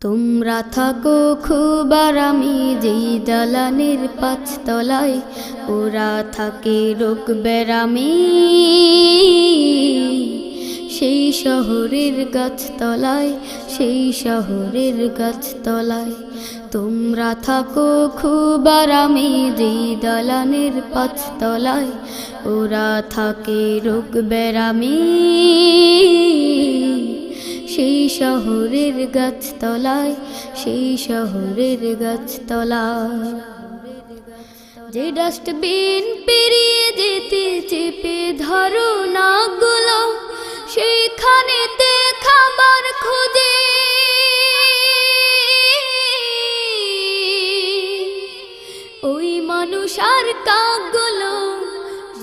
তোমরা থাকো খুব আরামি, যেই দালানের পাঁচতলায়। ওরা থাকে রোগ বেরামে সেই শহরের গাছতলায়, সেই শহরের গাছতলায়। তোমরা থাকো খুব আরামি, যেই দালানের পাঁচতলায়। ওরা থাকে রোগ বেরামে সেই শহরের গাছতলায়, সেই শহরের গাছতলায়। যে ডাস্টবিন পেরিয়ে যেতে চেপে ধরো নাগুলো সেইখানেতে খাবার ওই মানুষ আর কাকগুলো,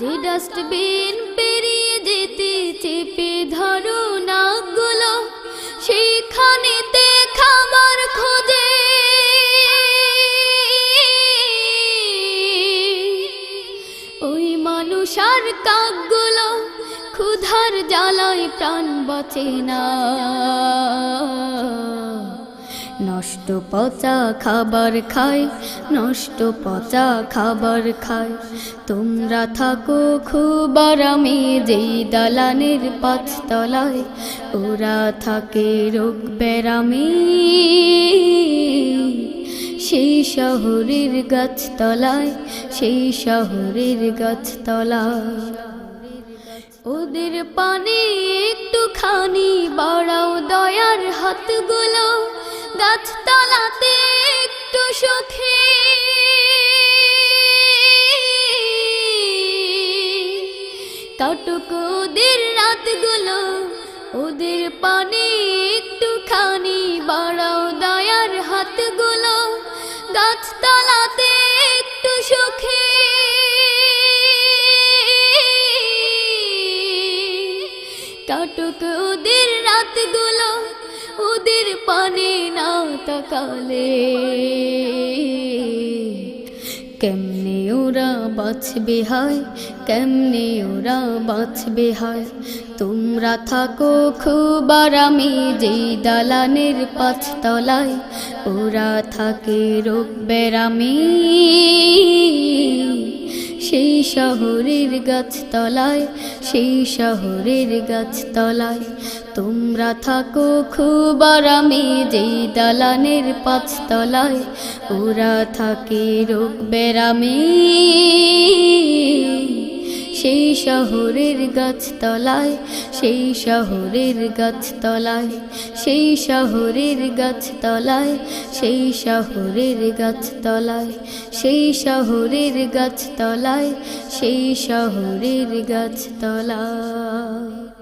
যে ডাস্টবিন মানুষ কাকগুলো ক্ষুধার জ্বালায় প্রাণ বাঁচে না। নষ্ট পচা খাবার খায়, নষ্ট পচা খাবার খায়। তোমরা থাকো খুব আরামে, যেই দালানের পাঁচতলায়। ওরা থাকে রোগ বেরামে সেই শহরের গাছতলায়, সেই শহরের গাছতলায়। ওদের পানে একটুখানি বাড়াও দয়ার হাতগুলো, গাছতলাতে একটু সুখে। কাটুক ওদের রাতগুলো, ওদের পানে একটুখানি হাতগুলো গাছতলাতে একটু সুখে। কাটুক ওদের রাতগুলো ওদের পানে না তাকালে ওরা বাঁচবে হয়, কেমনে ওরা বাঁচবে হয়? তোমরা থাকো খুব আরামে যেই দালানের পাঁচতলায়, ওরা থাকে রোগ বেরামে শহরের গাছতলায়, সেই শহরের গাছতলায়। তোমরা থাকো খুব আরামে যেই দালানের পাঁচতলায়। ওরা থাকে রোগ বেরামে সেই শহরের গাছতলায়, সেই শহরের গাছতলায়, সেই শহরের গাছতলায়, সেই শহরের গাছতলায়, সেই শহরের গাছতলায়, সেই শহরের গাছতলায়।